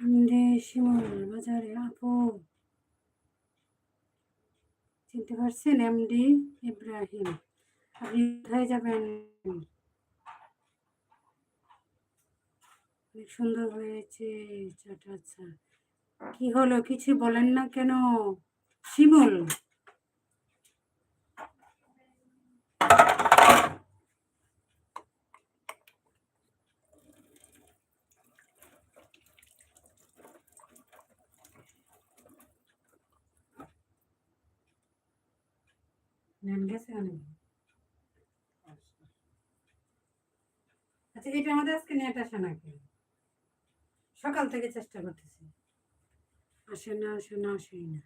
MD 심은 বাজারে আপু। চিনতে পারছেন এমডি ইব্রাহিম? আপনি কোথায় যাবেন? অনেক সুন্দর হয়েছে চাটা আচ্ছা। কি হলো? কিছু বলেন না কেন? শিমুল! নেন গেছে অনেক আচ্ছা এটা আমাদের আজকে নেট আসে নাকি? সকাল থেকে চেষ্টা করতেছি। আসে না আসে না আসেই না।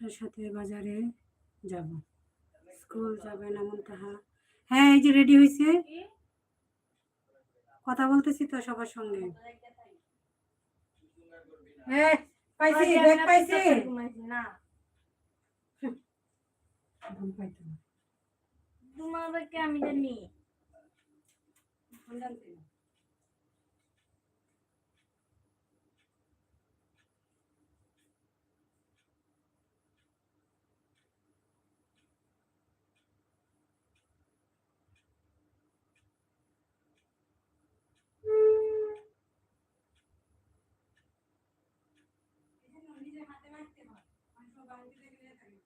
তার সাথে বাজারে যাব। স্কুল যাবেন এমন তাহা। হ্যাঁ এই যে রেডি হয়েছে কথা বলতেছি তো সবার সঙ্গে। হ্যাঁ পাইছি ব্যাগ পাইছি। না। তোমাদেরকে আমি জানি। হাতে রাখতে হয়। সময় বাড়িতে দেখলে থাকে।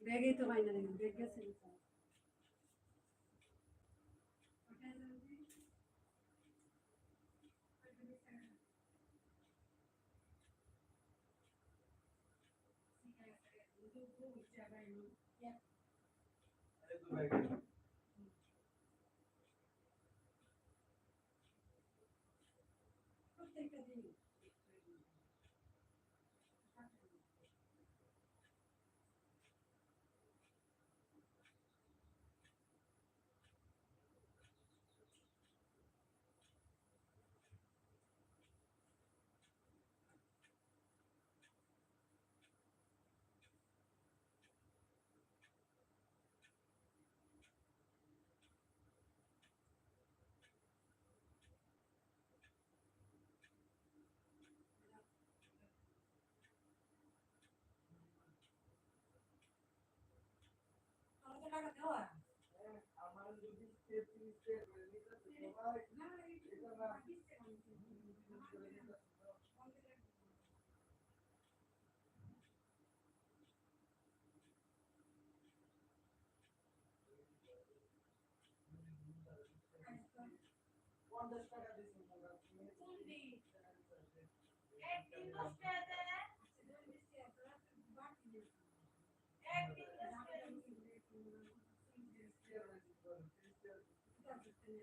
ব্যাগেই তো হয় না দেখুন ব্যাগ গেছে por ter cadeirante. আমাকে লাগাতে হয় সকাল থেকে নিয়ে İyi,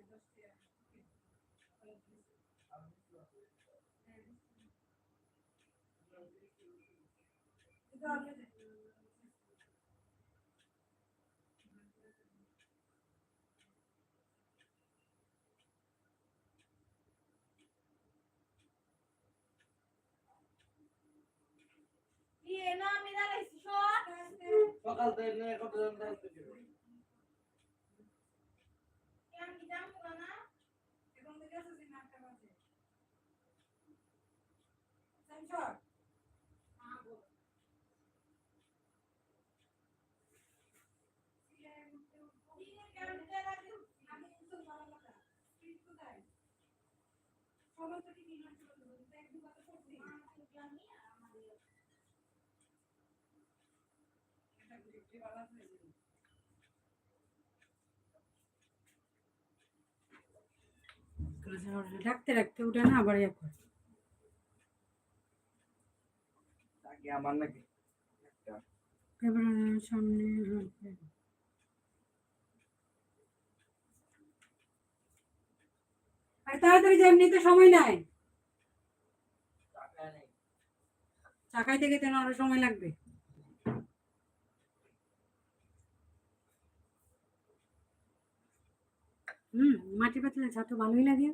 ne mi Fakat evine kapılarından tutuyor. Sensor রাখতে উঠে না আবার ইয়ে করে। তাকে আমার নাকি? একটা। ক্যামেরার সামনে হাঁটবে আর তাড়াতাড়ি যে এমনিতে সময় নাই। টাকা নেই। চাকাইতে গেতে না আরও সময় লাগবে। হুম মাটি পাতলে ছাতু ভালোই লাগে।